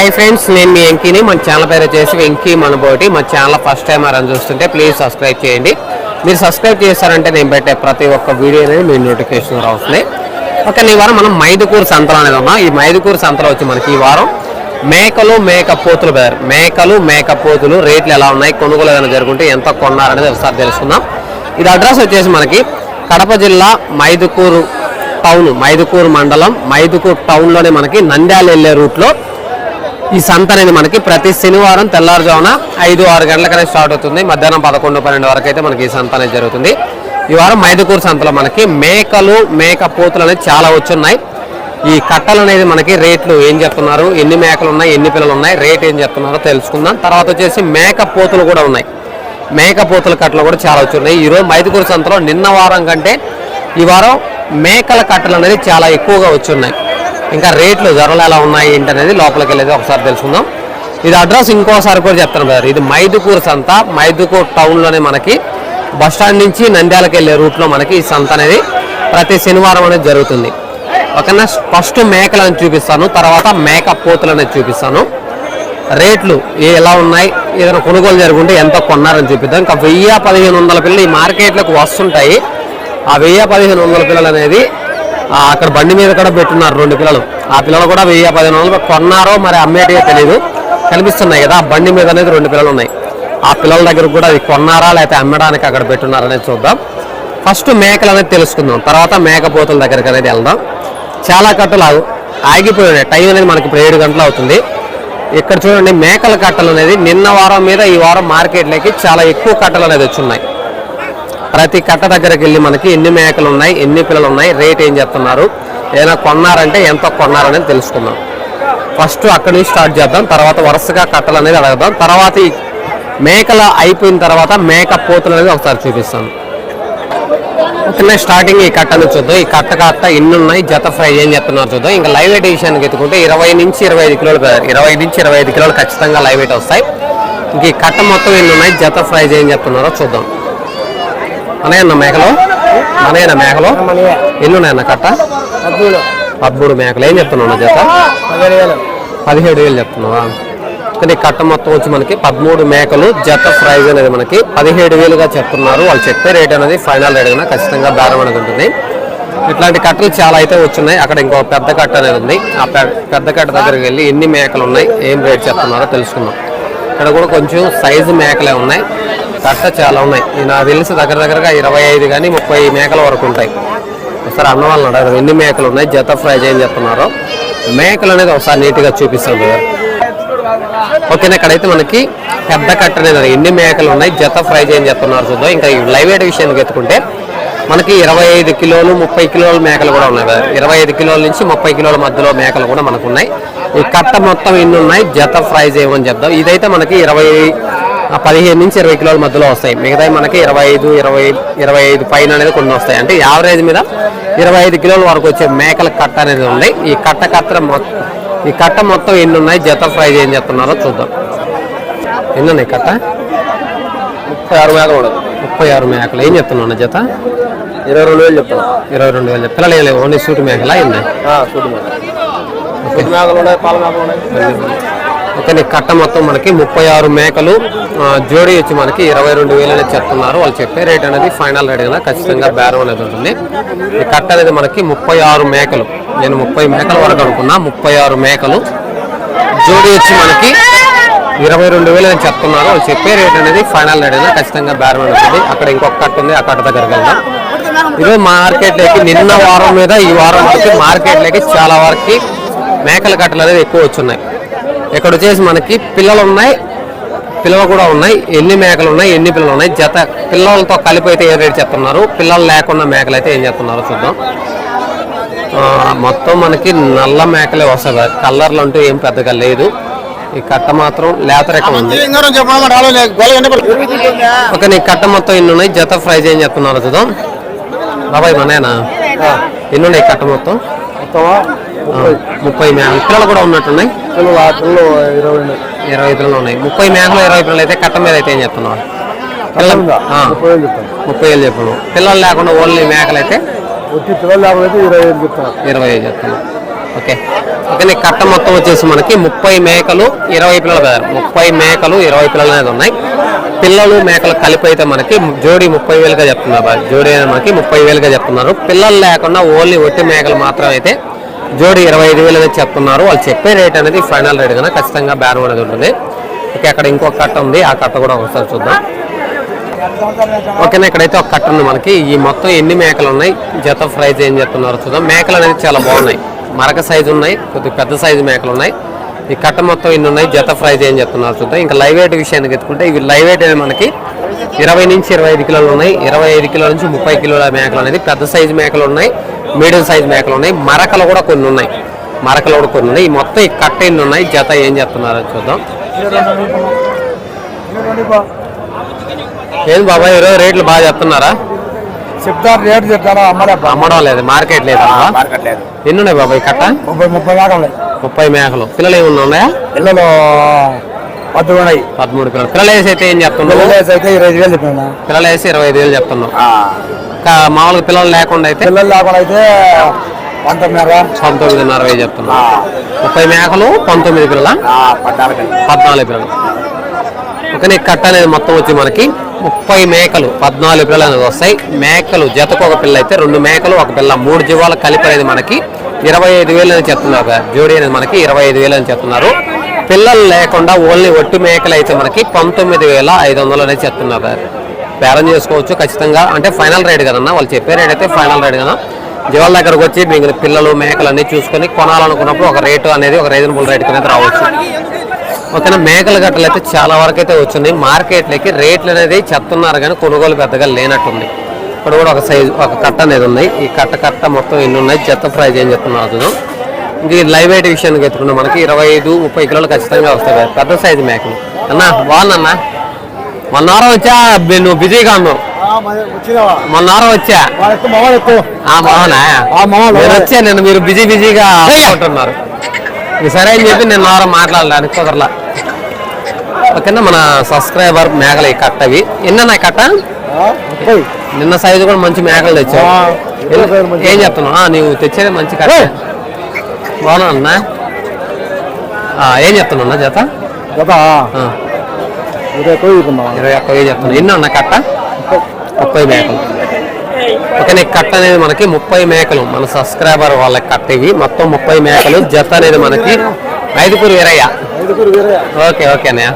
Hi friends నేను మీ వెంకీని. మన channel పేరు వచ్చేసి వెంకీ మనబోటి. మా ఛానల్ ఫస్ట్ టైం అని చూస్తుంటే ప్లీజ్ సబ్స్క్రైబ్ చేయండి. మీరు సబ్స్క్రైబ్ చేస్తారంటే నేను పెట్టే ప్రతి ఒక్క వీడియో అనేది మీ నోటిఫికేషన్ వస్తుంది. ఓకే ఈ వారం మనం మైదుకూరు సంతలో అనేది ఉన్నాం. ఈ మైదుకూరు సంతలో వచ్చి మనకి ఈ వారం మేకలు మేక పోతులు బేర్ మేకలు మేక పోతులు రేట్లు ఎలా ఉన్నాయి కొనుగోలు ఏదైనా జరుగుంటే ఎంత కొన్నారనేది ఒకసారి తెలుసుకుందాం. ఇది అడ్రస్ వచ్చేసి మనకి కడప జిల్లా మైదుకూరు టౌన్ మైదుకూరు మండలం మైదుకూరు టౌన్లోనే మనకి నంద్యాల వెళ్ళే రూట్లో ఈ సంత అనేది మనకి ప్రతి శనివారం తెల్లారుజామున ఐదు ఆరు గంటలకనే స్టార్ట్ అవుతుంది. మధ్యాహ్నం పదకొండు పన్నెండు వరకు అయితే మనకి ఈ సంత అనేది జరుగుతుంది. ఈ వారం మైదుకూరు సంతలో మనకి మేకలు మేక పోతులు అనేది చాలా వచ్చున్నాయి. ఈ కట్టలు అనేది మనకి రేట్లు ఏం చెప్తున్నారు? ఎన్ని మేకలు ఉన్నాయి? ఎన్ని పిల్లలు ఉన్నాయి? రేట్ ఏం చెప్తున్నారో తెలుసుకుందాం. తర్వాత వచ్చేసి మేక పోతులు కూడా ఉన్నాయి. మేక పోతుల కట్టలు కూడా చాలా వచ్చున్నాయి. ఈరోజు మైదుకూరు సంతలో నిన్న వారం కంటే ఈ వారం మేకల కట్టలు అనేది చాలా ఎక్కువగా వచ్చున్నాయి. ఇంకా రేట్లు ధరలు ఎలా ఉన్నాయి ఏంటి అనేది లోపలికి వెళ్ళేది ఒకసారి తెలుసుకుందాం. ఇది అడ్రస్ ఇంకోసారి కూడా చెప్తాను బ్రదర్ ఇది మైదుకూరు సంత. మైదుకూరు టౌన్లోనే మనకి బస్ స్టాండ్ నుంచి నంద్యాలకు వెళ్ళే రూట్లో మనకి ఈ సంత అనేది ప్రతి శనివారం అనేది జరుగుతుంది. ఓకేనా? ఫస్ట్ మేకలను చూపిస్తాను. తర్వాత మేక పోతులు అనేది చూపిస్తాను. రేట్లు ఏ ఎలా ఉన్నాయి? ఏదైనా కొనుగోలు జరుగుంటే ఎంత కొన్నారని చూపిద్దాం. ఇంకా వెయ్యి పదిహేను వందల పిల్లలు ఈ మార్కెట్లకు వస్తుంటాయి. ఆ వెయ్యి పదిహేను వందల పిల్లలు అనేది అక్కడ బండి మీద కూడా పెట్టున్నారు రెండు పిల్లలు. ఆ పిల్లలు కూడా వెయ్యి పదిహేను వందలు కొన్నారో మరి అమ్మేటిగా తెలియదు కనిపిస్తున్నాయి కదా ఆ బండి మీద అనేది రెండు పిల్లలు ఉన్నాయి. ఆ పిల్లల దగ్గర కూడా అది కొన్నారా లేకపోతే అమ్మడానికి అక్కడ పెట్టున్నారనేది చూద్దాం. ఫస్ట్ మేకలు అనేది తెలుసుకుందాం. తర్వాత మేకపోతుల దగ్గరికి అనేది వెళ్దాం. చాలా కట్టలు ఆగిపోయినాయి టైం అనేది మనకి ఇప్పుడు ఏడు గంటలు అవుతుంది. ఇక్కడ చూడండి మేకల కట్టలు అనేది నిన్న వారం మీద ఈ వారం మార్కెట్లోకి చాలా ఎక్కువ కట్టలు అనేది వచ్చున్నాయి ప్రతి కట్ట దగ్గరికి వెళ్ళి మనకి ఎన్ని మేకలు ఉన్నాయి ఎన్ని పిల్లలు ఉన్నాయి రేట్ ఏం చెప్తున్నారు ఏదైనా కొన్నారంటే ఎంత కొన్నారనేది తెలుసుకుందాం. ఫస్ట్ అక్కడి నుంచి స్టార్ట్ చేద్దాం తర్వాత వరుసగా కట్టలు అనేది అడగదాం తర్వాత ఈ మేకలు అయిపోయిన తర్వాత మేక పోతులు అనేది ఒకసారి చూపిస్తాను. ఓకేనా స్టార్టింగ్ ఈ కట్టను చూద్దాం. ఈ కట్ట కట్ట ఎన్ని ఉన్నాయి జత ఫ్రై ఏం చెప్తున్నారు చూద్దాం. ఇంకా లైవ్ వెయిట్ విషయానికి ఎత్తుకుంటే ఇరవై నుంచి ఇరవై ఐదు కిలోలు ఇరవై నుంచి ఇరవై ఐదు కిలోలు ఖచ్చితంగా లైవ్ వెయిట్ వస్తాయి. ఇంక ఈ కట్ట మొత్తం ఎన్ని ఉన్నాయి జత ఫ్రై ఏం చెప్తున్నారో చూద్దాం. అనయన్న మేకలు? అన్నయ్యన్న మేకలు? ఎన్ని ఉన్నాయన్న కట్ట? పదమూడు మేకలు. ఏం చెప్తున్నావు చేత పదిహేడు వేలు చెప్తున్నావా? కానీ కట్ట మొత్తం వచ్చి మనకి పదమూడు మేకలు జత ప్రైజ్ అనేది మనకి పదిహేడు వేలుగా చెప్తున్నారు. వాళ్ళు చెప్పే రేట్ అనేది ఫైనల్ రేట్ కన్నా ఖచ్చితంగా బేరం అనేది ఉంటుంది. ఇట్లాంటి కట్టలు చాలా అయితే వచ్చున్నాయి అక్కడ ఇంకో పెద్ద కట్ట అనేది ఉంది. ఆ పె- పెద్ద కట్ట దగ్గరికి వెళ్ళి ఎన్ని మేకలు ఉన్నాయి ఏం రేట్ చెప్తున్నారో తెలుసుకుందాం. ఇక్కడ కూడా కొంచెం సైజు మేకలే ఉన్నాయి. కట్ట చాలా ఉన్నాయి. నాకు తెలిసి దగ్గర దగ్గరగా ఇరవై ఐదు కానీ ముప్పై మేకల వరకు ఉంటాయి. ఒకసారి అన్న వాళ్ళని అడగారు ఎన్ని మేకలు ఉన్నాయి? జత ఫ్రై ఏం చెప్తున్నారు? మేకలు అనేది ఒకసారి నీట్గా చూపిస్తాను ఓకే ఓకేనా? ఇక్కడైతే మనకి పెద్ద కట్ట అనేది ఎన్ని మేకలు ఉన్నాయి? జత ఫ్రై ఏం చెప్తున్నారు చూద్దాం. ఇంకా లైవ్ వెయిట్ విషయానికి ఎత్తుకుంటే మనకి ఇరవై ఐదు కిలోలు ముప్పై కిలోల మేకలు కూడా ఉన్నాయి కదా ఇరవై ఐదు కిలోల నుంచి ముప్పై కిలోల మధ్యలో మేకలు కూడా మనకు ఉన్నాయి. ఈ కట్ట మొత్తం ఎన్ని ఉన్నాయి? జత ఫ్రైజ్ ఏమని చెప్దాం. ఇదైతే మనకి ఇరవై పదిహేను నుంచి ఇరవై కిలోల మధ్యలో వస్తాయి. మిగతా మనకి ఇరవై ఐదు ఇరవై ఇరవై ఐదు పైన అనేది కొన్ని వస్తాయి. అంటే యావరేజ్ మీద ఇరవై ఐదు కిలోల వరకు వచ్చే మేకల కట్ట అనేది ఉంది. ఈ కట్ట కట్ట మొత్తం ఈ కట్ట మొత్తం ఎన్ని ఉన్నాయి? జత ప్రైజ్ ఏం చెప్తున్నారో చూద్దాం. ఎన్ని ఉన్నాయి కట్ట? ముప్పై ఆరు మేకలు ఉండదు ముప్పై ఆరు మేకలు. ఏం చెప్తున్నా జత? ఇరవై రెండు వేలు చెప్తాను ఇరవై రెండు వేలు పిల్లలు ఏం లేవు. ఓన్లీ సూటి మేకలా? ఉన్నాయి? సూటి మేక సూటి మేకలు ఉన్నాయి పాల మేకలు ఉన్నాయి. ఓకే కట్ట మొత్తం మనకి ముప్పై ఆరు మేకలు జోడీ వచ్చి మనకి ఇరవై రెండు వేలు అనేది చెప్తున్నారు. వాళ్ళు చెప్పే రేట్ అనేది ఫైనల్ రేట్ కదా ఖచ్చితంగా బేరం అనేది ఉంటుంది. ఈ కట్ట అనేది మనకి ముప్పై ఆరు మేకలు. నేను ముప్పై మేకల వరకు అనుకున్నా ముప్పై ఆరు మేకలు. జోడీ వచ్చి మనకి ఇరవై రెండు వేలు అని చెప్తున్నారు. వాళ్ళు చెప్పే రేట్ అనేది ఫైనల్ రేట్ అయినా ఖచ్చితంగా బేరం అనేది ఉంటుంది. అక్కడ ఇంకొక కట్ట ఉంది ఆ కట్ట దగ్గరికి వెళ్దాం. ఈరోజు మార్కెట్లోకి నిన్న వారం మీద ఈ వారం వరకు మార్కెట్లోకి చాలా వరకు మేకల కట్టలు అనేది ఎక్కువ వచ్చున్నాయి. ఇక్కడ వచ్చేసి మనకి పిల్లలు ఉన్నాయి పిల్లలు కూడా ఉన్నాయి ఎన్ని మేకలు ఉన్నాయి ఎన్ని పిల్లలు ఉన్నాయి జత పిల్లలతో కలిపి అయితే ఏ రేట్ చెప్తున్నారు? పిల్లలు లేకుండా మేకలు అయితే ఏం చెప్తున్నారో చూద్దాం. మొత్తం మనకి నల్ల మేకలే వస్తాయి కలర్లు అంటూ ఏం పెద్దగా లేదు. ఈ కట్ట మాత్రం లేత రకం ఉంది. ఓకే నీ కట్ట మొత్తం ఎన్ని ఉన్నాయి? జత ప్రైజ్ ఏం చెప్తున్నారు చూద్దాం. బాబాయ్ మనేనా? ఎన్ని ఉన్నాయి కట్ట మొత్తం? ముప్పై మేకలు. పిల్లలు కూడా ఉన్నట్టున్నాయి. పిల్లలు ఆ పిల్లలు ఇరవై ఉన్నాయి. ఇరవై పిల్లలు ఉన్నాయి. ముప్పై మేకలు ఇరవై పిల్లలు అయితే కట్ట మీద అయితే ఏం చెప్తున్నావు? ముప్పై వేలు చెప్తాను. ముప్పై వేలు చెప్పను పిల్లలు లేకుండా ఓన్లీ మేకలు అయితే వచ్చి పిల్లలు లేకపోతే ఇరవై వేలు చెప్తాను. ఇరవై ఐదు చెప్తాను ఓకే. ఓకే కట్ట మొత్తం వచ్చేసి మనకి ముప్పై మేకలు ఇరవై పిల్లలు కదా? ముప్పై మేకలు ఇరవై పిల్లలు అనేది ఉన్నాయి. పిల్లలు మేకలు కలిపి అయితే మనకి జోడి ముప్పై వేలుగా చెప్తున్నారు. జోడి అనేది మనకి ముప్పై వేలుగా చెప్తున్నారు. పిల్లలు లేకుండా ఓన్లీ ఒట్టి మేకలు మాత్రం అయితే జోడి ఇరవై ఐదు వేలు అనేది చెప్తున్నారు. వాళ్ళు చెప్పే రేట్ అనేది ఫైనల్ రేట్ కన్నా ఖచ్చితంగా బేరం అనేది ఉంటుంది. ఓకే అక్కడ ఇంకొక కట్ట ఉంది. ఆ కట్ట కూడా ఒకసారి చూద్దాం. ఓకేనా ఇక్కడైతే ఒక కట్ట ఉంది మనకి. ఈ మొత్తం ఎన్ని మేకలు ఉన్నాయి? జత ప్రైజ్ ఏం చెప్తున్నారు చూద్దాం. మేకలు అనేది చాలా బాగున్నాయి. మరక సైజు ఉన్నాయి. కొద్దిగా పెద్ద సైజు మేకలు ఉన్నాయి. ఈ కట్ట మొత్తం ఎన్ని ఉన్నాయి? జత ప్రైజ్ ఏం చెప్తున్నారు చూద్దాం. ఇంకా లైవ్ వెయిట్ విషయానికి ఎత్తుకుంటే ఇవి లైవ్ వెయిట్ అనేది మనకి? ఇరవై నుంచి ఇరవై ఐదు కిలోలు ఉన్నాయి. ఇరవై ఐదు కిలోల నుంచి ముప్పై కిలోల మేకలు అనేది పెద్ద సైజు మేకలు ఉన్నాయి. మీడియం సైజు మేకలు ఉన్నాయి. మరకలు కూడా కొన్ని ఉన్నాయి. మరకలు కూడా కొన్ని ఉన్నాయి. ఈ మొత్తం ఈ కట్ట ఎన్ని ఉన్నాయి? జత ఏం చెప్తున్నారో చూద్దాం. ఏం బాబాయ్ ఈరోజు రేట్లు బాగా చెప్తున్నారా చెప్తారు రేటు చెప్తారా? అమ్మలే అమ్మడం లేదు? మార్కెట్ లేదా మార్కెట్ లేదు. ఎన్ని ఉన్నాయి బాబాయ్ కట్ట? ముప్పై ముప్పై ఉన్నాయి. ముప్పై మేకలు. పిల్లలు ఏమన్నా ఉన్నాయా? పిల్లలు ఉన్నాయి పదమూడు పిల్లలు. పిల్లలు వేసి అయితే ఏం చెప్తున్నావు? పిల్లలు అయితే ఇరవై ఐదు వేలు చెప్పిన. పిల్లలు వేసి ఇరవై ఐదు వేలు చెప్తున్నావు. మామూలుగా పిల్లలు లేకుండా అయితే? పిల్లలు లేకుండా అయితే పంతొమ్మిదిన్నర. పంతొమ్మిదిన్నర వేలు చెప్తున్నావు. ముప్పై మేకలు పంతొమ్మిది పిల్లల? పద్నాలుగు పద్నాలుగు పిల్లలు. నీ కట్ట అనేది మొత్తం వచ్చి మనకి ముప్పై మేకలు పద్నాలుగు పిల్లలు అనేది వస్తాయి. మేకలు జతకు ఒక పిల్ల అయితే రెండు మేకలు ఒక పిల్ల. మూడు జీవాలు కలిపి అనేది మనకి ఇరవై ఐదు వేలు అని చెప్తున్నారు. జోడీ అనేది మనకి ఇరవై ఐదు వేలు అని చెప్తున్నారు. పిల్లలు లేకుండా ఓన్లీ ఒట్టి మేకలు అయితే మనకి పంతొమ్మిది వేల ఐదు వందలు అనేది చెప్తున్నారు. బేరం చేసుకోవచ్చు ఖచ్చితంగా. అంటే ఫైనల్ రేట్ కదన్నా వాళ్ళు చెప్పే రేట్ అయితే ఫైనల్ రేట్ కదా జీవాల దగ్గరకు వచ్చి మీకు పిల్లలు మేకలు అన్నీ చూసుకొని కొనాలనుకున్నప్పుడు ఒక రేటు అనేది ఒక రీజనబుల్ రేట్ అనేది రావచ్చు. ఓకేనా? మేకల గట్టలు అయితే చాలా వరకు అయితే వచ్చింది మార్కెట్లోకి రేట్లు అనేది చెప్తున్నారు కానీ కొనుగోలు పెద్దగా లేనట్టుంది. ఇక్కడ కూడా ఒక సైజు ఒక కట్ట అనేది ఉంది. ఈ కట్ట కట్ట మొత్తం ఎన్ని ఉన్నాయి? జత ప్రైజ్ ఏం చెప్తున్నారు ఇంక లైవ్ వెయిట్ విషయానికి ఎత్తుకున్నాం మనకి ఇరవై ఐదు ముప్పై కిలోలు ఖచ్చితంగా వస్తాయి పెద్ద సైజు మేకలు అన్నా బాగుందన్నా మొన్న వారం వచ్చా? నువ్వు బిజీగా ఉన్నావు. మొన్న వారం వచ్చా? నేను వచ్చా నేను మీరు బిజీ బిజీగా ఇది సరే అని చెప్పి నేను వారం మాట్లాడడానికి కుదరలా. ఓకేనా మన సబ్స్క్రైబర్ మేకలు ఈ కట్టవి ఎన్న కట్ట? నిన్న సైజు కూడా మంచి మేకలు తెచ్చావు. ఏం చెప్తున్నావు? ఆ, నీవు తెచ్చేది మంచి కట్ట. బాగున్నా ఏం చెప్తున్నావు అన్న జత? ఆ, ఇరవై ఎక్కువ ఇరవై ఒక్క వెయ్యి చెప్తున్నా ఎన్ని అన్న కట్ట? ముప్పై మేకలు. ఓకే కట్ట అనేది మనకి ముప్పై మేకలు. మన సబ్స్క్రైబర్ వాళ్ళకి కట్ట ఇవి. మొత్తం ముప్పై మేకలు. జత అనేది మనకి ఐదుగురు వీరయ్య. వేరే ఓకే ఓకే అన్నయ్య.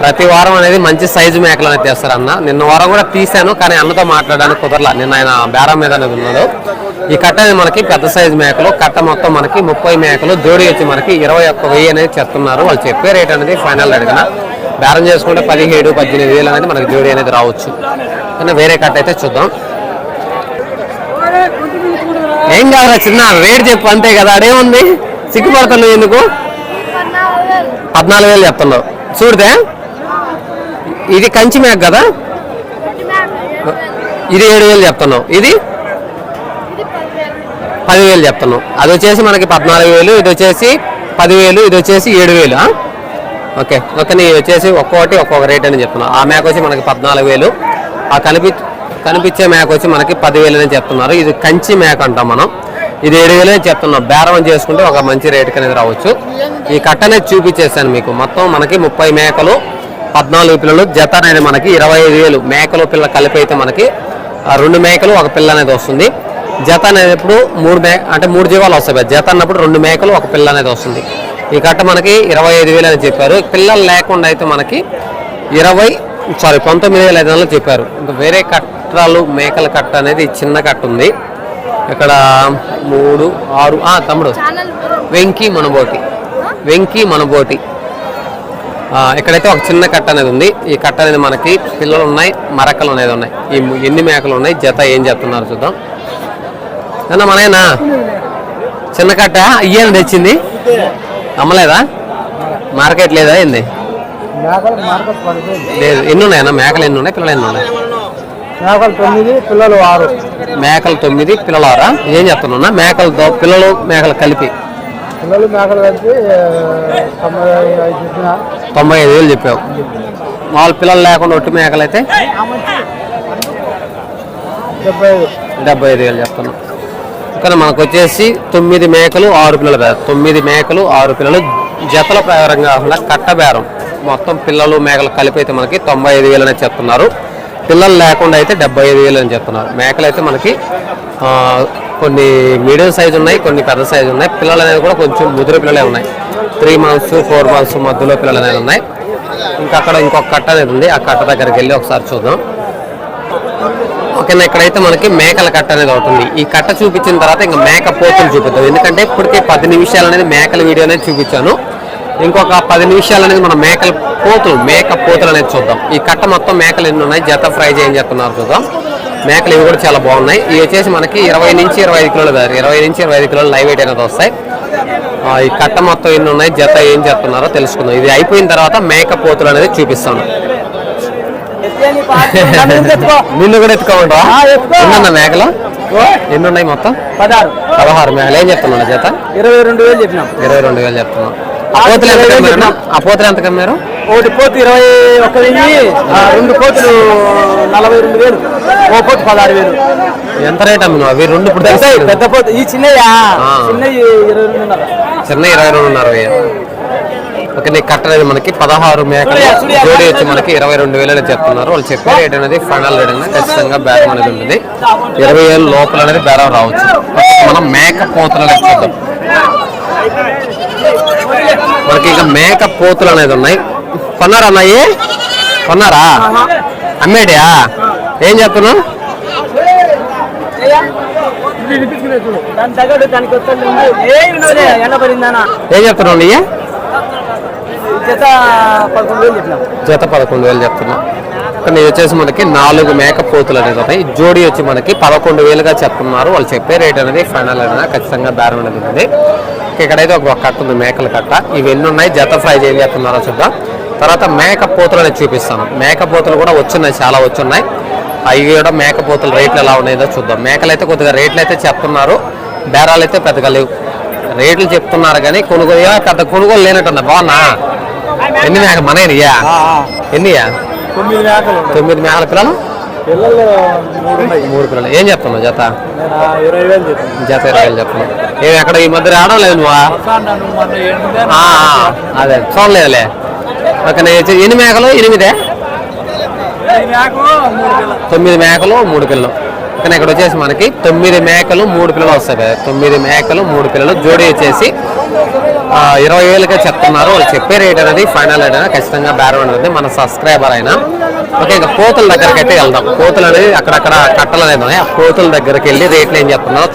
ప్రతి వారం అనేది మంచి సైజు మేకలు అనేది తెస్తారన్న నిన్న వారం కూడా తీశాను కానీ అన్నతో మాట్లాడడానికి కుదరలా. నిన్న ఆయన బేరం మీద అనేది ఉన్నాడు. ఈ కట్ట అనేది మనకి పెద్ద సైజు మేకలు. కట్ట మొత్తం మనకి ముప్పై మేకలు. జోడి వచ్చి మనకి ఇరవై ఒక్క వెయ్యి అనేది చెప్తున్నారు. వాళ్ళు చెప్పే రేట్ అనేది ఫైనల్ రేట్ కదా బేరం చేసుకుంటే పదిహేడు పద్దెనిమిది వేలు అనేది మనకి జోడి అనేది రావచ్చు. కానీ వేరే కట్ట అయితే చూద్దాం. ఏం కాదురా చిన్న రేట్ చెప్పు అంతే కదా. అదేముంది? సిగ్గుపడుతున్నావు ఎందుకు? పద్నాలుగు వేలు చెప్తున్నావు. చూడితే ఇది కంచి మేక కదా? ఇది ఏడు వేలు చెప్తున్నావు ఇది? పదివేలు చెప్తున్నావు అది వచ్చేసి మనకి పద్నాలుగు వేలు ఇది వచ్చేసి పదివేలు ఇది వచ్చేసి ఏడు వేలు ఓకే. ఓకే నీ వచ్చేసి ఒక్కొక్కటి ఒక్కొక్క రేట్ అని చెప్తున్నావు ఆ మేక వచ్చి మనకి పద్నాలుగు వేలు. ఆ కనిపి కనిపించే మేక వచ్చి మనకి పదివేలు అని చెప్తున్నారు. ఇది కంచి మేక అంటాం మనం. ఇది ఏడు వేలు అని చెప్తున్నాం. బేరం చేసుకుంటే ఒక మంచి రేటుకి అనేది రావచ్చు. ఈ కట్ట అనేది చూపించేసాను మీకు. మొత్తం మనకి ముప్పై మేకలు పద్నాలుగు పిల్లలు. జత అనేది మనకి ఇరవై ఐదు వేలు. మేకలు పిల్ల కలిపి అయితే మనకి ఆ రెండు మేకలు ఒక పిల్ల అనేది వస్తుంది. జత అనేది ఇప్పుడు మూడు మే అంటే మూడు జీవాలు వస్తాయి జత అన్నప్పుడు రెండు మేకలు ఒక పిల్ల అనేది వస్తుంది. ఈ కట్ట మనకి ఇరవై ఐదు వేలు అని చెప్పారు. పిల్లలు లేకుండా అయితే మనకి ఇరవై సారీ పంతొమ్మిది వేల ఐదు వందలు చెప్పారు. ఇంకా వేరే కట్టాలు మేకల కట్ట అనేది చిన్న కట్ట ఉంది. ఇక్కడ మూడు ఆరు ఆ, తమ్ముడు. వెంకీ మనబోటి. వెంకీ మనబోటి. ఇక్కడైతే ఒక చిన్న కట్ట అనేది ఉంది. ఈ కట్ట అనేది మనకి పిల్లలు ఉన్నాయి మరకలు అనేది ఉన్నాయి. ఈ ఎన్ని మేకలు ఉన్నాయి జత ఏం చెప్తున్నారు చూద్దాం. అన్న మనేనా చిన్న కట్ట ఇయ్యని తెచ్చింది. అమ్మలేదా? మార్కెట్ లేదా ఏంది? లేదు ఎన్ని ఉన్నాయన్న మేకలు ఎన్ని ఉన్నాయి పిల్లలు ఎన్ని ఉన్నాయి? మేకలు తొమ్మిది పిల్లలు ఆరు. మేకలు తొమ్మిది పిల్లలారా ఏం చెప్తున్నా మేకలు దో- పిల్లలు మేకలు కలిపి. పిల్లలు మేకలు కలిపి తొంభై ఐదు చెప్పిన. తొంభై ఐదు వేలు చెప్పావు. వాళ్ళ పిల్లలు లేకుండా ఒట్టి మేకలు అయితే డెబ్బై ఐదు. డెబ్బై ఐదు వేలు చెప్తున్నాం. కానీ మనకు వచ్చేసి తొమ్మిది మేకలు ఆరు పిల్లల బేరం. తొమ్మిది మేకలు ఆరు పిల్లలు. జతల ప్రకారం కాకుండా కట్ట బేరం. మొత్తం పిల్లలు మేకలు కలిపి అయితే మనకి తొంభై ఐదు వేలు అనేది చెప్తున్నారు. పిల్లలు లేకుండా అయితే డెబ్బై ఐదు వేలు అని చెప్తున్నారు. మేకలు అయితే మనకి కొన్ని మీడియం సైజు ఉన్నాయి కొన్ని పెద్ద సైజు ఉన్నాయి. పిల్లలు అనేది కూడా కొంచెం ముదురు పిల్లలే ఉన్నాయి. త్రీ మంత్స్ ఫోర్ మంత్స్ మధ్యలో పిల్లలు అనేది ఉన్నాయి. ఇంకా అక్కడ ఇంకొక కట్ట అనేది ఉంది. ఆ కట్ట దగ్గరికి వెళ్ళి ఒకసారి చూద్దాం. ఓకేనా ఇక్కడైతే మనకి మేకల కట్ట అనేది అవుతుంది ఈ కట్ట చూపించిన తర్వాత ఇంకా మేక పోతులు చూపిద్దాం. ఎందుకంటే ఇప్పటికే పది నిమిషాలు అనేది మేకల వీడియో అనేది చూపించాను. ఇంకొక పది నిమిషాలు అనేది మనం మేకల పోతులు మేక పోతులు అనేది చూద్దాం. ఈ కట్ట మొత్తం మేకలు ఎన్ని ఉన్నాయి? జత ఫ్రై చేయని చెప్తున్నారు చూద్దాం. మేకలు ఇవి కూడా చాలా బాగున్నాయి. ఇవి వచ్చేసి మనకి ఇరవై నుంచి ఇరవై ఐదు కిలోలు కాదు ఇరవై నుంచి ఇరవై ఐదు కిలోలు లైవ్ వెయిట్ అనేది వస్తాయి. ఈ కట్ట మొత్తం ఎన్ని ఉన్నాయి? జత ఏం చెప్తున్నారో తెలుసుకుందాం. ఇది అయిపోయిన తర్వాత మేక పోతులు అనేది చూపిస్తాను. నిన్ను కూడా ఎత్తుకోమంటావా ఆ, ఎత్తుకో. ఎన్ని మేకలు? ఎన్ని ఉన్నాయి మొత్తం? పదహారు. పదహారు మేకలు. ఏం చెప్తున్నాను జత? ఇరవై రెండు వేలు చెప్పినాం. ఇరవై రెండు వేలు చెప్తున్నాం పోతులు ఎంత కమ్మారు? ఆ పోతులు ఎంత కమ్మారు? ఒకటి పోతు ఇరవై ఒక్క వెయ్యి రెండు నలభై రెండు వేలు. ఓ పోతు పదహారు వేలు. ఎంత రేట్ అమ్మిను అవి రెండు ఇప్పుడు తెలుస్తాయి. పెద్ద పోతు. ఈ చిన్నయ్యా. చిన్నవి ఇరవై రెండున్నర. చిన్న ఇరవై రెండున్నర వెయ్యి ఓకే నీకు కట్ట అనేది మనకి పదహారు మేకలు జోడి వచ్చి మనకి ఇరవై రెండు వేలు చెప్తున్నారు. వాళ్ళు చెప్పే రేట్ అనేది ఫైనల్ రేట్ అనేది ఖచ్చితంగా బేరం అనేది ఉంటుంది. ఇరవై వేలు లోపల అనేది బేరం రావచ్చు. మనం మేక పోతులు చూద్దాం మనకి ఇక మేక పోతులు అనేది ఉన్నాయి. కొన్నారా అన్నాయి కొన్నారా? అమ్మేడియా? ఏం చెప్తున్నావు ఏం చెప్తున్నావు నీ జత పదకొండు వేలు చెప్తున్నా. కానీ ఇది వచ్చేసి మనకి నాలుగు మేక పోతులు అనేది ఉన్నాయి. జోడీ వచ్చి మనకి పదకొండు వేలుగా చెప్తున్నారు. వాళ్ళు చెప్పే రేట్ అనేది ఫైనల్ అనేది ఖచ్చితంగా బేరం అనేది ఉంది. ఇక్కడైతే ఒక కట్ట ఉంది మేకల కట్ట. ఇవి ఎన్ని ఉన్నాయి? జత ఫ్రై ఏం చెప్తున్నారో చూద్దాం. తర్వాత మేక పోతులు అనేది చూపిస్తాను. మేక పోతులు కూడా వచ్చున్నాయి చాలా వచ్చున్నాయి అవి కూడా మేక పోతుల రేట్లు ఎలా ఉన్నాయో చూద్దాం. మేకలు అయితే కొద్దిగా రేట్లు అయితే చెప్తున్నారు. బేరాలు అయితే పెద్దగా లేవు. రేట్లు చెప్తున్నారు కానీ కొనుగోలు పెద్ద కొనుగోలు లేనట్టుందా బాగున్నా? ఎన్ని మేక మనయ్యా ఎన్నియా? తొమ్మిది మేకలు తొమ్మిది మేకల పిల్లలు? పిల్లలు మూడు పిల్లలు. ఏం చెప్తున్నావు జత? ఇరవై వేలు జత ఇరవై వేలు చెప్తున్నావు. ఏమి ఎక్కడ ఈ మధ్య రావడం లేదు నువ్వా అదే చూడలేదులే. ఓకే ఎన్ని మేకలు? ఎనిమిదే? తొమ్మిది మేకలు మూడు పిల్లలు. ఇక్కడ ఇక్కడ వచ్చేసి మనకి తొమ్మిది మేకలు మూడు పిల్లలు వస్తాయి కదా. తొమ్మిది మేకలు మూడు పిల్లలు జోడీ వచ్చేసి ఇరవై వేలుగా చెప్తున్నారు. వాళ్ళు చెప్పే రేట్ అనేది ఫైనల్ రేట్ అనేది ఖచ్చితంగా బేరం అనేది మన సబ్స్క్రైబర్ అయినా. ఓకే ఇంకా కోతుల దగ్గరికి అయితే వెళ్దాం. కోతులు అనేది అక్కడక్కడ కట్టలు అనేది ఉన్నాయి. ఆ కోతుల దగ్గరికి వెళ్ళి రేట్లు ఏం చెప్తున్నారో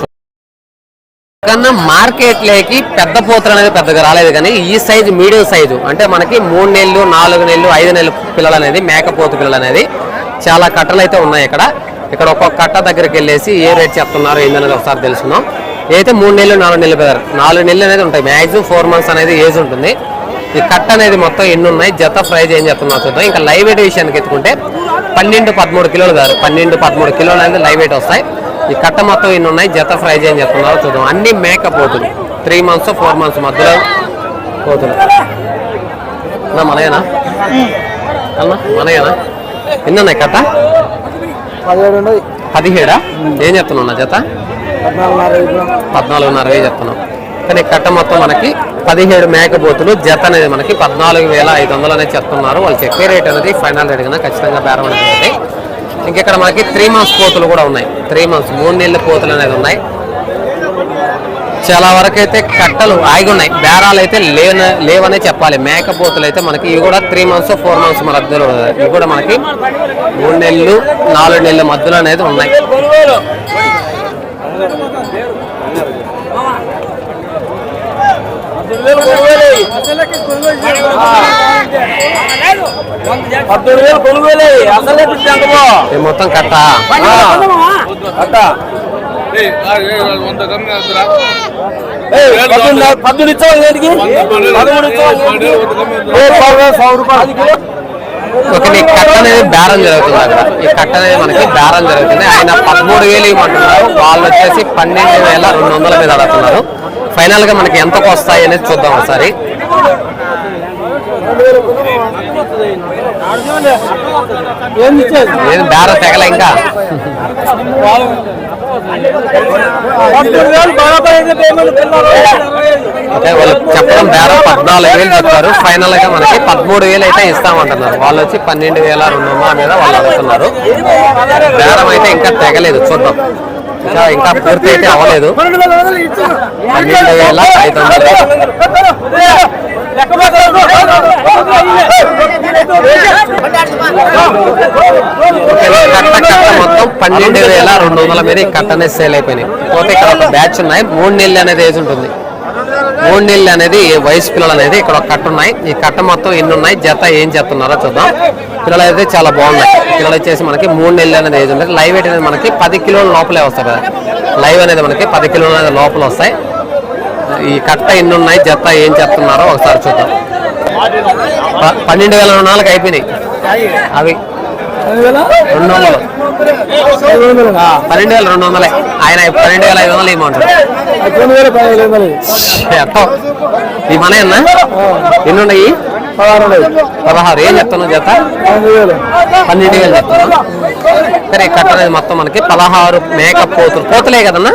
కన్నా మార్కెట్లోకి పెద్ద పోతులు అనేది పెద్దగా రాలేదు కానీ ఈ సైజు మీడియం సైజు అంటే మనకి మూడు నెలలు నాలుగు నెలలు ఐదు నెలలు పిల్లలు అనేది మేకపోతు పిల్లలు అనేది చాలా కట్టలు అయితే ఉన్నాయి ఇక్కడ. ఇక్కడ ఒక్కొక్క కట్ట దగ్గరికి వెళ్ళేసి ఏ రేట్ చెప్తున్నారు ఏందనేది ఒకసారి తెలుసుకుందాం. అయితే మూడు నెలలు నాలుగు నెలలు పెద్దరు నాలుగు నెలలు అనేది ఉంటాయి. మ్యాక్సిమం ఫోర్ మంత్స్ అనేది ఏజ్ ఉంటుంది. ఈ కట్ట అనేది మొత్తం ఎన్ని ఉన్నాయి జత ప్రైజ్ ఏం చెప్తున్నా చూద్దాం. ఇంకా లైవ్ వెయిట్ విషయానికి ఎత్తుకుంటే పన్నెండు పదమూడు కిలోలు కాదు. పన్నెండు పదమూడు కిలోలు అనేది లైవ్ వెయిట్ వస్తాయి. ఈ కట్ట మొత్తం ఎన్ని ఉన్నాయి జత ఫ్రై ఏం చెప్తున్నారో చూద్దాం. అన్ని మేకప్ అవుతుంది త్రీ మంత్స్ ఫోర్ మంత్స్ మధ్యలో పోతుంది. మనయేనా? అన్న మనయేనా? ఎన్ని ఉన్నాయి కట్ట? పదిహేడు పదిహేడా? ఏం చెప్తున్నావు నా జత పద్నాలుగున్నర వేలు చెప్తున్నాం కానీ కట్ట మొత్తం మనకి పదిహేడు మేకపోతులు జత అనేది మనకి పద్నాలుగు వేల ఐదు వందలు అనేది చెప్తున్నారు. వాళ్ళు చెప్పే రేట్ అనేది ఫైనల్ రేట్ కన్నా ఖచ్చితంగా బేరం అనేది ఇంకెక్కడ మనకి త్రీ మంత్స్ పోతులు కూడా ఉన్నాయి. త్రీ మంత్స్ మూడు నెలల పోతులు అనేది ఉన్నాయి. చాలా వరకు అయితే కట్టలు ఆగి ఉన్నాయి బేరాలు అయితే లేన లేవనే చెప్పాలి. మేకపోతులు అయితే మనకి ఇవి కూడా త్రీ మంత్స్ ఫోర్ మంత్స్ మధ్యలో ఉన్నాయి. ఇవి కూడా మనకి మూడు నెలలు నాలుగు నెలల మధ్యలో అనేది ఉన్నాయి. పద్దెనిమిది వేలు కొనుగోలే కట్ట అట్ట పద్దెనిమిది ఇచ్చావు ఏంటికి? పదమూడు ఇచ్చావు ఏ పదమూడు సౌ రూపాయలు ఓకే ఈ కట్ట అనేది బేరం జరుగుతుంది అక్కడ. ఈ కట్ట అనేది మనకి బేరం జరుగుతుంది. ఆయన పదమూడు వేలు ఇవ్వమంటున్నారు. వాళ్ళు వచ్చేసి పన్నెండు వేల రెండు వందల మీద అడుగుతున్నారు. ఫైనల్గా మనకి ఎంతకు వస్తాయి అనేది చూద్దాం ఒకసారి. ఏది బేరం తెగల ఇంకా? చెప్పడం బేరం పద్నాలుగు వేలు చెప్తారు. ఫైనల్గా మనకి పదమూడు వేలు అయితే ఇస్తామంటున్నారు. వాళ్ళు వచ్చి పన్నెండు వేల రెండు మీద వాళ్ళు అడుగుతున్నారు. బేరం అయితే ఇంకా తెగలేదు చూద్దాం. ఇంకా ఇంకా పూర్తి అయితే అవ్వలేదు. పన్నెండు వేల ఐదు వందలు. మొత్తం పన్నెండు వేల రెండు వందల మీద కట్ట అనేది సేల్ అయిపోయినాయి. పోతే ఇక్కడ ఒక బ్యాచ్ ఉన్నాయి. మూడు నెలలు అనేది ఏజ్ ఉంటుంది. మూడు నెలలు అనేది వయసు పిల్లలు అనేది ఇక్కడ ఒక కట్ట ఉన్నాయి. ఈ కట్ట మొత్తం ఎన్ని ఉన్నాయి? జత ఏం చేస్తున్నారో చూద్దాం. పిల్లలు అయితే చాలా బాగున్నాయి. పిల్లలు వచ్చేసి మనకి మూడు నెలలు అనేది ఏజ్ ఉంటుంది. లైవ్ వెయిట్ అనేది మనకి పది కిలోల లోపలే వస్తాయి కదా. లైవ్ అనేది మనకి పది కిలోల అనేది లోపల వస్తాయి. ఈ కట్ట ఎన్ని ఉన్నాయి? జత ఏం చెప్తున్నారో ఒకసారి చూద్దాం. పన్నెండు వేల రెండు వందలకి అయిపోయినాయి. అవి. రెండు వందలు. పన్నెండు వేల రెండు వందలే. ఆయన పన్నెండు వేల ఐదు వందలు ఎట్టో ఈ మన ఎన్ని ఉన్నాయి? పదహారు ఏం చెప్తాను జత? పన్నెండు వేలు. చెప్తాను సరే కట్ట అనేది మొత్తం మనకి. పదహారు మేక పోతులు. పోతులే కదన్నా?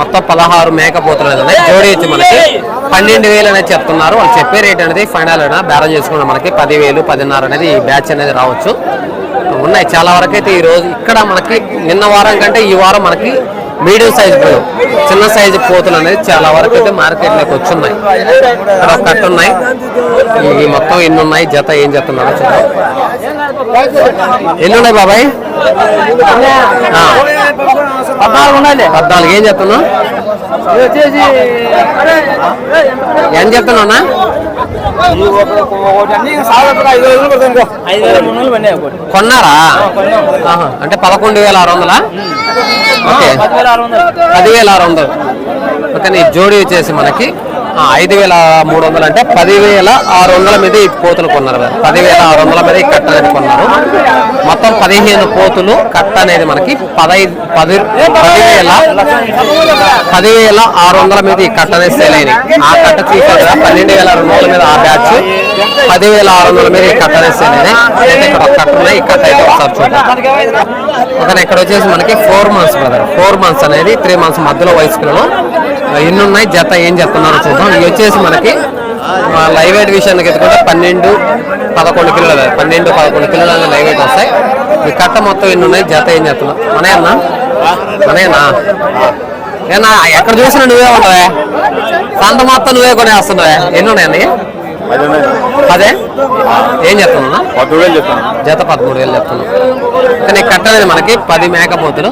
మొత్తం పదహారు మేక పోతులు అనేది ఉన్నాయి. జోడి వచ్చి మనకి. పన్నెండు వేలు అనేది చెప్తున్నారు. వాళ్ళు చెప్పే రేట్ అనేది ఫైనల్ అయినా బేరం చేసుకున్న మనకి. పదివేలు పదిన్నర అనేది ఈ బ్యాచ్ అనేది రావచ్చు. ఉన్నాయి. చాలా వరకు అయితే ఈ రోజు ఇక్కడ మనకి నిన్న వారం కంటే ఈ వారం మనకి మీడియం సైజ్ చిన్న సైజు పోతులు అనేది చాలా వరకు అయితే మార్కెట్లోకి వచ్చున్నాయి. ఇక్కడ ఒక కట్ట ఉన్నాయి. ఇవి మొత్తం ఎన్ని ఉన్నాయి? జత ఏం చెప్తున్నారో చూద్దాం. ఎన్ని ఉన్నాయి బాబాయ్? పద్నాలుగు. ఏం చెప్తున్నావు ఏం చెప్తున్నావునా కొన్నారా? అంటే పదకొండు వేల ఆరు వందలా? ఓకే. పదివేల ఆరు వందలు. ఓకే నీ జోడి వచ్చేసి మనకి. ఐదు వేల మూడు వందలు అంటే పదివేల ఆరు వందల మీద ఈ పోతులు కొన్నారు కదా. పదివేల ఆరు వందల మీద ఈ కట్ట అనేది కొన్నారు. మొత్తం పదిహేను పోతులు కట్ట అనేది మనకి పదహైదు పది పదివేల పదివేల ఆరు వందల మీద ఈ కట్ట అనేది సేల్ అయినాయి. ఆ కట్ట చూసారు కదా పన్నెండు వేల రెండు వందల మీద ఆ బ్యాచ్ పదివేల ఆరు వందల మీద ఈ కట్ట అనేది సేల్ అయినాయి. అయితే ఇక్కడ ఒక కట్ట ఉన్నాయి ఈ కట్ట అయితే ఒకసారి చూద్దాం. ఇక్కడ వచ్చేసి మనకి four months brother four months అనేది త్రీ మంత్స్ మధ్యలో వయసు పిల్లలు ఎన్ని ఉన్నాయి? జత ఏం చెప్తున్నారో చూద్దాం. ఇవి వచ్చేసి మనకి లైవ్ వెయిట్ విషయానికి ఎత్తుకుంటే పన్నెండు పదకొండు కిలోలు పన్నెండు పదకొండు కిలోలు లైవ్ వెయిట్ వస్తాయి. ఈ కట్ట మొత్తం ఎన్ని ఉన్నాయి? జత ఏం చెప్తున్నావు మనయన్నా మనయనా? ఏనా ఎక్కడ చూసినా నువ్వే ఉంటావే సంత మొత్తం నువ్వే కొనేస్తున్నావే. ఎన్ని ఉన్నాయన్నీ అదే ఏం చెప్తున్నా పది వేలు చెప్తాను జత పదమూడు వేలు చెప్తున్నాం కానీ కట్ట అనేది మనకి పది మేకపోతులు.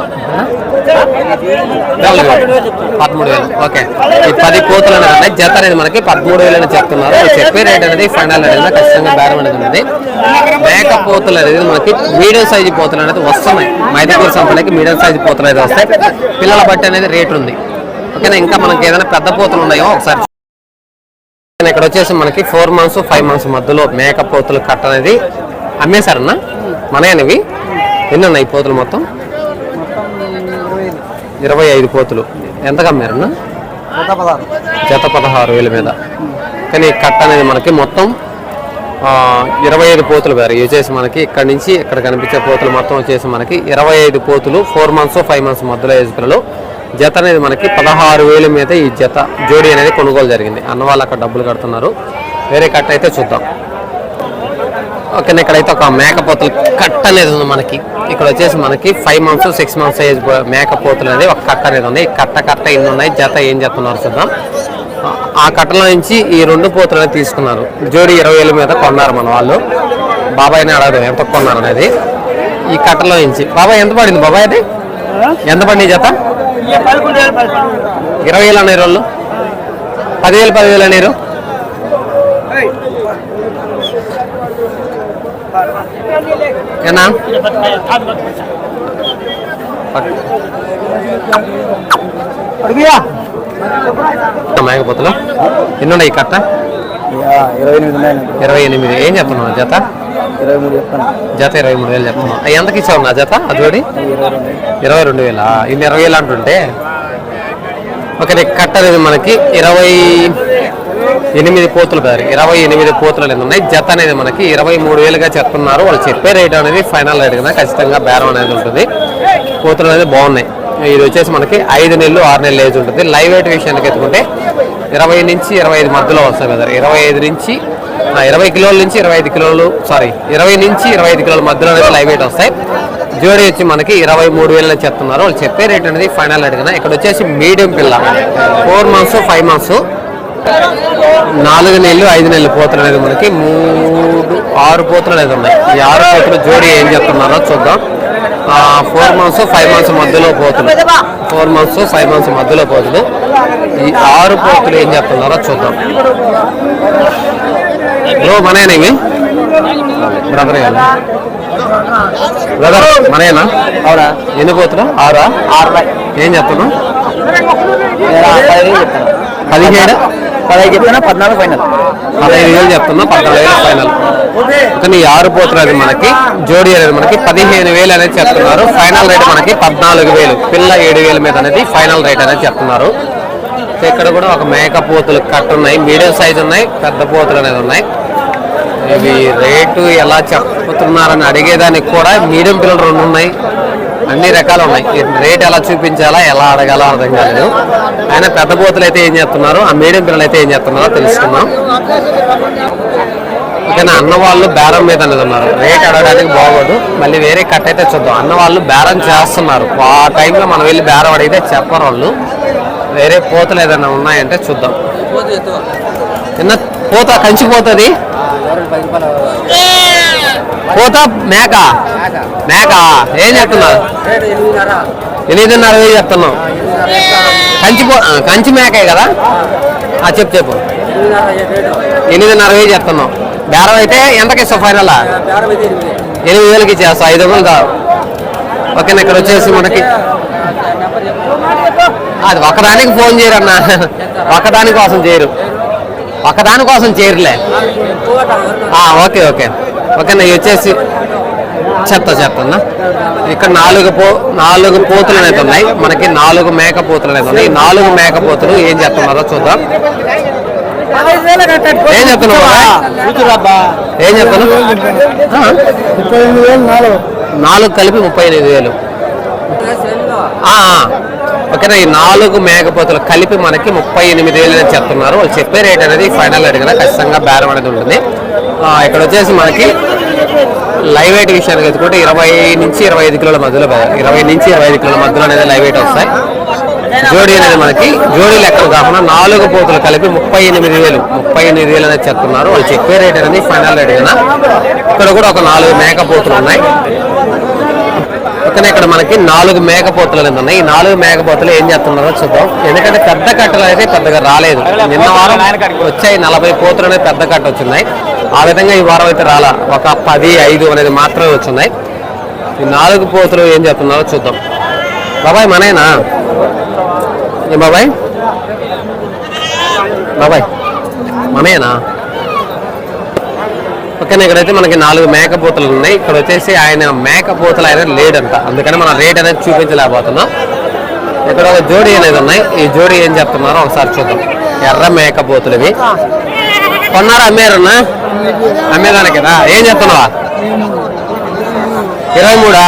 పదమూడు వేలు ఓకే ఈ పది కోతులు అనేది ఉన్నాయి జత అనేది మనకి పదమూడు వేలు అని చెప్తున్నారు చెప్పే రేట్ అనేది ఫైనల్ అనేది ఖచ్చితంగా బేరం అనేది ఉన్నది మేకపోతులు అనేది మనకి మీడియం సైజు పోతులు అనేది వస్తున్నాయి మైదాపూర్ సంపలకి మీడియం సైజు పోతులు అయితే వస్తాయి పిల్లల బట్టి అనేది రేట్ ఉంది ఓకేనా ఇంకా మనకి ఏదైనా పెద్ద పోతులు ఉన్నాయో ఒకసారి ఇక్కడ వచ్చేసి మనకి ఫోర్ మంత్స్ ఫైవ్ మంత్స్ మధ్యలో మేక పోతులు కట్ట అనేది అమ్మేశారన్నా మనయనివి ఎన్ని ఉన్నాయి పోతులు మొత్తం? ఇరవై ఐదు పోతులు ఎంతగా అమ్మారన్నా జత పదహారు వేల మీద. కానీ కట్ట అనేది మనకి మొత్తం ఇరవై ఐదు పోతులు గారు వచ్చేసి మనకి ఇక్కడ నుంచి ఇక్కడ కనిపించే పోతులు మొత్తం వచ్చేసి మనకి ఇరవై ఐదు పోతులు ఫోర్ మంత్స్ ఫైవ్ మంత్స్ మధ్యలో ఏజ్ పిల్లలు. జత అనేది మనకి పదహారు వేల మీద ఈ జత జోడి అనేది కొనుగోలు జరిగింది. అన్న వాళ్ళు అక్కడ డబ్బులు కడుతున్నారు. వేరే కట్ట అయితే చూద్దాం. ఓకే ఇక్కడైతే ఒక మేకపోతులు కట్ట అనేది ఉంది మనకి. ఇక్కడ వచ్చేసి మనకి five months six months age మేకపోతులు అనేది ఒక కట్ట అనేది ఉంది. ఈ కట్ట కట్ట ఎన్ని ఉన్నాయి? జత ఏం చెప్తున్నారు చూద్దాం. ఆ- కట్టలో నుంచి ఈ రెండు పోతులు అనేది తీసుకున్నారు. జోడి ఇరవై వేల మీద కొన్నారు మన వాళ్ళు. బాబాయ్ని అడగదు ఎంత కొన్నారు అనేది. ఈ కట్టలో నుంచి. బాబాయ్ ఎంత పడింది? బాబాయ్ అది? ఎంత పడింది జత? ఇరవై వేలు అన్నారు వాళ్ళు పదివేలు పదివేలు అన్నారు ఏనా మేకపోతులు ఎన్ని ఉన్నాయి ఈ కట్ట ఇరవై ఎనిమిది ఏం చెప్తున్నావు జత ఇరవై మూడు చెప్తాను జత ఇరవై మూడు వేలు చెప్తున్నావు అవి ఎంతకి ఇచ్చావు నా జత జోడి ఇరవై రెండు వేల ఇన్ని ఇరవై వేలు అంటుంటే ఓకే కట్ట అనేది మనకి ఇరవై ఎనిమిది పోతులు కాదు ఇరవై ఎనిమిది పోతులు అనేది ఉన్నాయి. జత అనేది మనకి ఇరవై మూడు వేలుగా చెప్తున్నారు. వాళ్ళు చెప్పే రేట్ అనేది ఫైనల్ రేట్ కదా ఖచ్చితంగా బేరం అనేది ఉంటుంది. పోతులు అనేది బాగున్నాయి. ఇది వచ్చేసి మనకి ఐదు నెలలు ఆరు నెలలు ఏజ్ ఉంటుంది. లైవ్ వెయిట్ విషయానికి ఎత్తుకుంటే ఇరవై నుంచి ఇరవై ఐదు మధ్యలో వస్తాయి కదా. ఇరవై ఐదు నుంచి ఇరవై కిలోల నుంచి ఇరవై ఐదు కిలోలు సారీ ఇరవై నుంచి ఇరవై ఐదు కిలోల మధ్యలో అనేది లైవ్ వెయిట్ వస్తాయి. జోడీ వచ్చి మనకి ఇరవై మూడు వేలు చెప్తున్నారు. వాళ్ళు చెప్పే రేట్ అనేది ఫైనల్ రేట్ కదా ఇక్కడ వచ్చేసి మీడియం పిల్ల ఫోర్ మంత్స్ ఫైవ్ మంత్స్. నాలుగు నెలలు ఐదు నెలలు పోతులు అనేది మనకి మూడు ఆరు పోతులు అనేది ఉన్నాయి. ఈ ఆరు పోతులు జోడీ ఏం చెప్తున్నారో చూద్దాం. ఫోర్ మంత్స్ ఫైవ్ మంత్స్ మధ్యలో పోతులు. ఫోర్ మంత్స్ ఫైవ్ మంత్స్ మధ్యలో పోతులు. ఈ ఆరు పోతులు ఏం చెప్తున్నారో చూద్దాం. బ్రో ఇవి? బ్రదర్ బ్రదర్ మనేనా అవునా? ఎన్ని పోతులు? ఆరా? అరవై ఏం చెప్తున్నావు పదిహేడు? పదహైదు చెప్తున్నా పద్నాలుగు ఫైనల్ పదహైదు వేలు చెప్తున్నా పద్నాలుగు వేలు ఫైనల్ కానీ ఆరు పోతులు అది మనకి జోడి అనేది మనకి పదిహేను వేలు అనేది చెప్తున్నారు. ఫైనల్ రేట్ మనకి పద్నాలుగు వేలు. పిల్ల ఏడు వేల మీద అనేది ఫైనల్ రేట్ అనేది చెప్తున్నారు. ఇక్కడ కూడా ఒక మేక పోతులు కట్ ఉన్నాయి. మీడియం సైజ్ ఉన్నాయి పెద్ద పోతులు అనేది ఉన్నాయి. ఇవి రేటు ఎలా చెప్తున్నారని అడిగేదానికి కూడా మీడియం పిల్లలు రెండు ఉన్నాయి. అన్ని రకాలు ఉన్నాయి. రేట్ ఎలా చూపించాలా ఎలా అడగాలో అర్థం కాలేదు. ఆయన పెద్ద పోతులు అయితే ఏం చేస్తున్నారు ఆ మీడియం పిల్లలు అయితే ఏం చేస్తున్నారో తెలుసుకుందాం. ఇక నా అన్న వాళ్ళు బేరం మీద అనేది ఉన్నారు. రేట్ అడగడానికి బాగోదు. మళ్ళీ వేరే కట్ అయితే చూద్దాం. అన్న వాళ్ళు బేరం చేస్తున్నారు. ఆ టైంలో మనం వెళ్ళి బేరం అడిగితే చెప్పరు వాళ్ళు. వేరే పోతలు ఏదైనా ఉన్నాయంటే చూద్దాం. చిన్న పోత కంచి కోత మేక. మేక. ఏం చెప్తున్నారు ఎనిమిదిన్నర వేలు చెప్తున్నాం కంచి పో కంచి మేకే కదా? ఆ, చెప్పు చెప్పు. ఎనిమిదిన్నర వేలు చెప్తున్నాం బేరం అయితే ఎంతకి ఇస్తావు ఫైనల్ ఎనిమిది వేలకి ఇచ్చేస్తా ఐదు వందలు కావు ఓకేనా ఇక్కడ వచ్చేసి మనకి అది ఒకదానికి ఫోన్ చేయరు అన్న ఒకదాని కోసం చేయరు. ఒకదాని కోసం చేయరులే. Okay okay. ఓకేనా వచ్చేసి చెప్తా చెప్తాన్నా ఇక్కడ నాలుగు పో నాలుగు పోతులు అనేది ఉన్నాయి. మనకి నాలుగు మేక పోతులు అనేది ఉన్నాయి. ఈ నాలుగు మేక పోతులు ఏం చెప్తున్నారో చూద్దాం. ఏం చెప్తున్నావు? ఏం చెప్తాను వేలు నాలుగు. నాలుగు కలిపి ముప్పై ఎనిమిది వేలు. ఓకేనా ఈ నాలుగు మేకపోతులు కలిపి మనకి ముప్పై ఎనిమిది వేలు అని చెప్తున్నారు. వాళ్ళు చెప్పే రేట్ అనేది ఫైనల్ రేట్ కదా ఖచ్చితంగా బేరం అనేది ఉంటుంది. ఇక్కడ వచ్చేసి మనకి లైవ్ వెయిట్ విషయానికి ఎత్తుకుంటే ఇరవై నుంచి ఇరవై ఐదు కిలోల మధ్యలో ఇరవై నుంచి ఇరవై ఐదు కిలోల మధ్యలో అనేది లైవ్ వెయిట్ వస్తాయి. జోడీ అనేది మనకి జోడీ లెక్కలు కాకుండా నాలుగు పోతులు కలిపి ముప్పై ఎనిమిది వేలు ముప్పై ఎనిమిది వేలు అనేది చెప్తున్నారు. వాళ్ళు చెప్పే రేట్ అనేది ఫైనల్ రేట్ కదా ఇక్కడ కూడా ఒక నాలుగు మేకపోతులు ఉన్నాయి. పక్కన ఇక్కడ మనకి నాలుగు మేకపోతులు అనేది ఉన్నాయి. ఈ నాలుగు మేకపోతులు ఏం చేస్తున్నారో చూద్దాం. ఎందుకంటే పెద్ద కట్టలు అయితే పెద్దగా రాలేదు. నిన్న వారం వచ్చాయి నలభై పోతులు అనేది పెద్ద కట్ట వచ్చిన్నాయి ఆ విధంగా ఈ వారం అయితే రాలా. ఒక పది ఐదు అనేది మాత్రమే వచ్చినాయి ఈ నాలుగు పోతులు ఏం చెప్తున్నారో చూద్దాం. బాబాయ్ మనేనా ఏం బాబాయ్? బాబాయ్ మనేనా ఓకేనా ఇక్కడైతే మనకి నాలుగు మేకపోతలు ఉన్నాయి. ఇక్కడ వచ్చేసి ఆయన మేకపోతలు ఆయన లేడంట. అందుకని మనం రేట్ అనేది చూపించలేకపోతున్నాం. ఇక్కడ ఒక జోడీ అనేది ఉన్నాయి. ఈ జోడీ ఏం చెప్తున్నారో ఒకసారి చూద్దాం. ఎర్ర మేకపోతులు ఇవి కొన్నారా అమ్మారన్నా? అమ్మేదానికేనా ఏం చెప్తున్నావా? ఇరవై మూడా?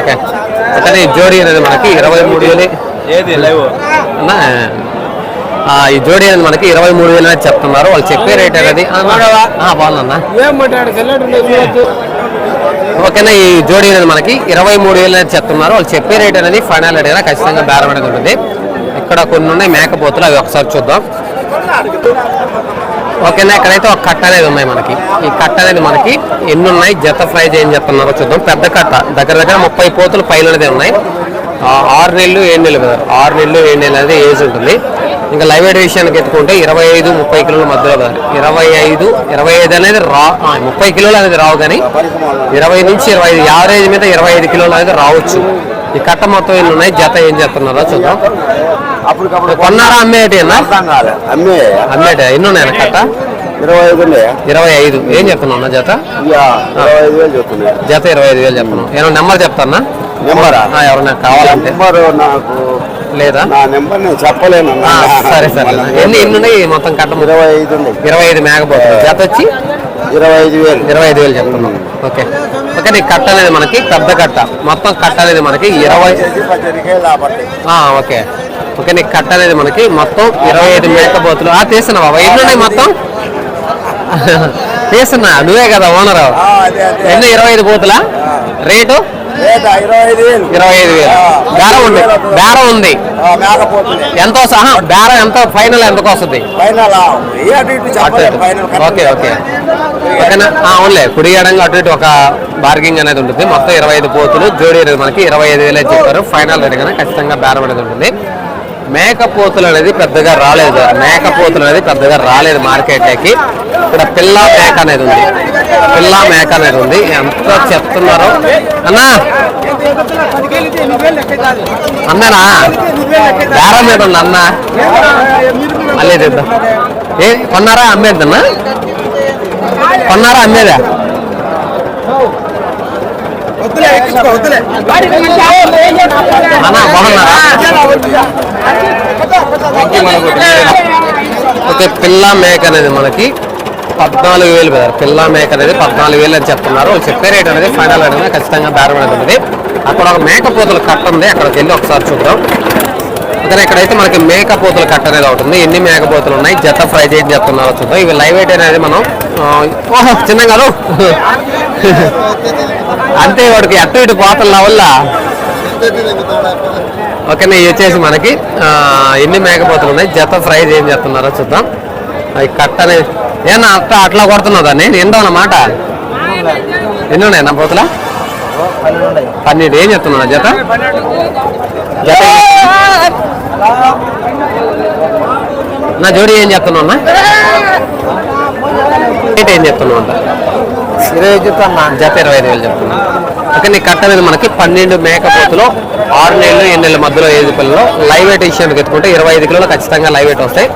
ఓకే. ఈ జోడీ అనేది మనకి ఇరవై మూడు ఏది? లైవ్? ఈ జోడీ అనేది మనకి ఇరవై మూడు వేలు అనేది చెప్తున్నారు. వాళ్ళు చెప్పే రేట్ అనేది బాగుందన్నా ఓకేనా ఈ జోడీ అనేది మనకి ఇరవై మూడు వేలు అనేది చెప్తున్నారు. వాళ్ళు చెప్పే రేట్ అనేది ఫైనల్ రేట్ అయినా ఖచ్చితంగా బేరం అనేది ఉంటుంది. ఇక్కడ కొన్ని ఉన్నాయి మేకపోతులు అవి ఒకసారి చూద్దాం. ఓకేనా ఇక్కడైతే ఒక కట్ట అనేది ఉన్నాయి మనకి. ఈ కట్ట అనేది మనకి ఎన్ని ఉన్నాయి? జత ప్రైజ్ ఏం చెప్తున్నారో చూద్దాం. పెద్ద కట్ట. దగ్గర దగ్గర ముప్పై పోతులు పైన అనేది ఉన్నాయి. ఆరు నెలలు ఏడు నెలలు కదా. ఆరు నెలలు ఏడు నెలలు అనేది ఏజ్ ఉంటుంది. ఇంకా లైవ్ వెయిట్ విషయానికి ఎత్తుకుంటే ఇరవై ఐదు ముప్పై కిలోల మధ్యలో కదా. ఇరవై ఐదు ఇరవై ఐదు అనేది రా ముప్పై కిలోలు అనేది రావు కానీ ఇరవై నుంచి ఇరవై ఐదు యావరేజ్ మీద ఇరవై ఐదు కిలోలు అనేది రావచ్చు. ఈ కట్ట మొత్తం ఎన్ని ఉన్నాయి? జత ఏం చెప్తున్నారో చూద్దాం. అప్పటికప్పుడు కొన్నారా? అమ్మేటి అమ్మే. అమ్మేట ఎన్ని ఉన్నాయి కట్ట? ఇరవై ఐదు ఇరవై ఐదు. ఏం చెప్తున్నావు అన్న జత? జత ఇరవై ఐదు వేలు చెప్పను ఏమైనా నెంబర్ చెప్తానా? నెంబరా? ఆ, ఎవరైనా కావాలంటే. నెంబర్ నాకు లేదా? నా నెంబర్ నేను చెప్పలేను. సరే సరే. ఎన్ని ఎన్ని ఉన్నాయి? మొత్తం కట్ట? ఇరవై ఐదు ఇరవై ఐదు మేకపోతుంది జత వచ్చి? ఇరవై ఐదు వేలు. ఇరవై ఐదు వేలు చెప్తున్నాం. ఓకే. ఓకే నీ కట్ట అనేది మనకి పెద్ద కట్ట. మొత్తం కట్ట అనేది మనకి ఇరవై ఓకే. ఓకే నీ కట్ట అనేది మనకి మొత్తం ఇరవై ఐదు మేకపోతులు. ఆ తీస్తున్నావా ఎన్ని ఉన్నాయి మొత్తం? తీస్తున్నా. నువ్వే కదా ఓనరు. ఎన్ని? ఇరవై ఐదు పోతులా? రేటు? ఇరవై ఐదు వేలు. బేరం ఉంది. బేరం ఉంది. ఎంత ఆహా, బేరం ఎంత? ఫైనల్ ఎంతకు వస్తుంది? Okay okay. ఓకేనా? అవునులే. కుడి ఎడంగా అటు ఇటు ఒక బార్గింగ్ అనేది ఉంటుంది. మొత్తం ఇరవై ఐదు పోతులు. జోడీ మనకి ఇరవై ఐదు వేలే చెప్పారు. ఫైనల్ కన్నా ఖచ్చితంగా బేరం అనేది ఉంటుంది. మేకపోతులు అనేది పెద్దగా రాలేదు. మేకపోతులు అనేది పెద్దగా రాలేదు మార్కెట్లోకి ఇక్కడ పిల్ల మేక అనేది ఉంది. పిల్ల మేక అనేది ఉంది. ఎంత చెప్తున్నారు. అన్నా! అన్నానా? బేరం మీద ఉంది అన్న? మళ్ళీ తెద్దాం. ఏ కొన్నారా? అమ్మేద్దన్నా కొన్నారా? అమ్మేదా? ఓకే పిల్ల మేక అనేది మనకి పద్నాలుగు వేలు కదా. పిల్ల మేక అనేది పద్నాలుగు వేలు అని చెప్తున్నారు. చెప్పే రేట్ అనేది ఫైనల్ రేట్ అనేది ఖచ్చితంగా బేరం అనేది ఉంటుంది అక్కడ ఒక మేకపోతుల కట్ట ఉంది. అక్కడికి వెళ్ళి ఒకసారి చూద్దాం. ఓకే ఇక్కడైతే మనకి మేకపోతుల కట్ట అనేది ఒకటి ఉంది. ఎన్ని మేకపోతులు ఉన్నాయి? జత ఫ్రై చేసి చెప్తున్నారు చూద్దాం. ఇవి లైవ్ వెయిట్ అనేది మనం ఓహో చిన్న అంతే వాడికి అటు ఇటు పోతున్న వల్ల. ఓకే ఇవి వచ్చేసి మనకి ఎన్ని మేకపోతులు ఉన్నాయి? జత ఫ్రై ఏం చేస్తున్నారో చూద్దాం. అవి కట్టనే ఏనా అట్ట అట్లా కొడుతున్నావు దాన్ని? ఎన్నో అన్నమాట? ఎన్ని ఉన్నాయి నా పోతుల? పన్నెండు. ఏం చెప్తున్నా జత? జత నా జోడి ఏం చెప్తున్నా అన్న? రేట్ ఏం చెప్తున్నావు అంట ఇరవై చెప్తాను జత ఇరవై ఐదు వేలు చెప్తున్నా. ఓకే నీ కట్ట అనేది మనకి పన్నెండు మేకపోతులు ఆరు నెలలు ఎన్ని నెలల మధ్యలో ఏడు పిల్లలు లైవ్ వెయిట్ విషయానికి ఎత్తుకుంటే ఇరవై ఐదు కిలోలు ఖచ్చితంగా లైవ్ వెయిట్ వస్తాయి.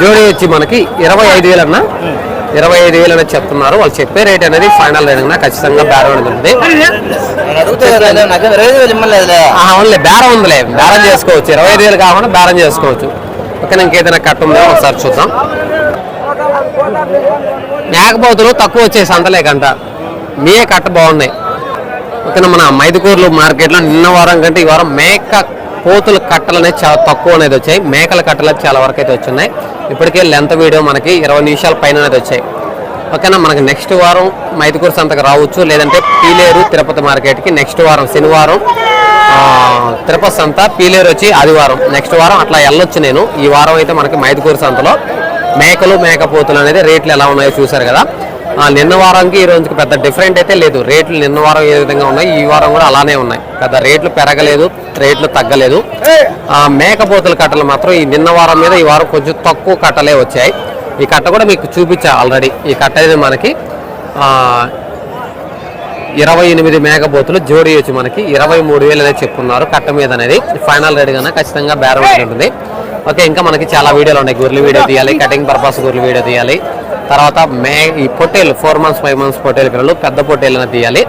జోడీ వచ్చి మనకి ఇరవై ఐదు వేలు అన్న? ఇరవై ఐదు వేలు అనేది చెప్తున్నారు. వాళ్ళు చెప్పే రేట్ అనేది ఫైనల్ రేట్ అన్నా ఖచ్చితంగా బేరం నాకు ఆ, అవునులే బేరం ఉందిలే. బేరం చేసుకోవచ్చు. ఇరవై ఐదు వేలు కాకుండా బేరం చేసుకోవచ్చు. ఓకే ఇంకేదైనా కట్ట ఉందో ఒకసారి చూద్దాం. మేకపోతులు తక్కువ వచ్చాయి సంతలేకంట మీయే కట్ట బాగున్నాయి. ఓకేనా మన మైదుకూరులో మార్కెట్లో నిన్న వారం కంటే ఈ వారం మేక కోతుల కట్టలు అనేది చాలా తక్కువ అనేది వచ్చాయి. మేకల కట్టలు చాలా వరకు అయితే వచ్చున్నాయి ఇప్పటికే లెంత్ వీడియో మనకి ఇరవై నిమిషాల పైన అనేది వచ్చాయి. ఓకేనా మనకి నెక్స్ట్ వారం మైదుకూరు సంతకు రావచ్చు. లేదంటే పీలేరు తిరుపతి మార్కెట్కి నెక్స్ట్ వారం శనివారం తిరుపతి సంత పీలేరు వచ్చి ఆదివారం. నెక్స్ట్ వారం అట్లా వెళ్ళొచ్చు నేను. ఈ వారం అయితే మనకి మైదుకూరు సంతలో మేకలు మేకపోతులు అనేది రేట్లు ఎలా ఉన్నాయో చూసారు కదా. ఆ, నిన్న వారానికి ఈ రోజుకి పెద్ద డిఫరెంట్ అయితే లేదు. రేట్లు నిన్న వారం ఏ విధంగా ఉన్నాయి ఈ వారం కూడా అలానే ఉన్నాయి. పెద్ద రేట్లు పెరగలేదు రేట్లు తగ్గలేదు. ఆ, మేకపోతుల కట్టలు మాత్రం ఈ నిన్న వారం మీద ఈ వారం కొంచెం తక్కువ కట్టలే వచ్చాయి. ఈ కట్ట కూడా మీకు చూపించా ఆల్రెడీ. ఈ కట్ట అనేది మనకి ఇరవై ఎనిమిది మేకపోతులు జోడీ వచ్చి మనకి ఇరవై మూడు వేలు అనేది చెప్పున్నారు కట్ట మీద అనేది. ఫైనల్ రేట్ కన్నా ఖచ్చితంగా బేరం ఉంటుంది. ఓకే ఇంకా మనకి చాలా వీడియోలు ఉన్నాయి. గుర్రెలు వీడియో తీయాలి కటింగ్ పర్పస్ గుర్రెలు వీడియో తీయాలి. తర్వాత మే ఈ పొట్టేలు ఫోర్ మంత్స్ ఫైవ్ మంత్స్ పొట్టేలు పిల్లలు పెద్ద పొట్టేలు తీయాలి.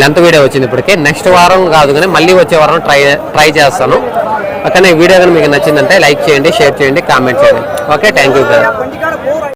లెంత్ వీడియో వచ్చింది ఇప్పటికే. నెక్స్ట్ వారం కాదు కానీ మళ్ళీ వచ్చే వారం ట్రై ట్రై చేస్తాను. ఓకే ఈ వీడియో కానీ మీకు నచ్చిందంటే లైక్ చేయండి షేర్ చేయండి కామెంట్ చేయండి. Okay thank you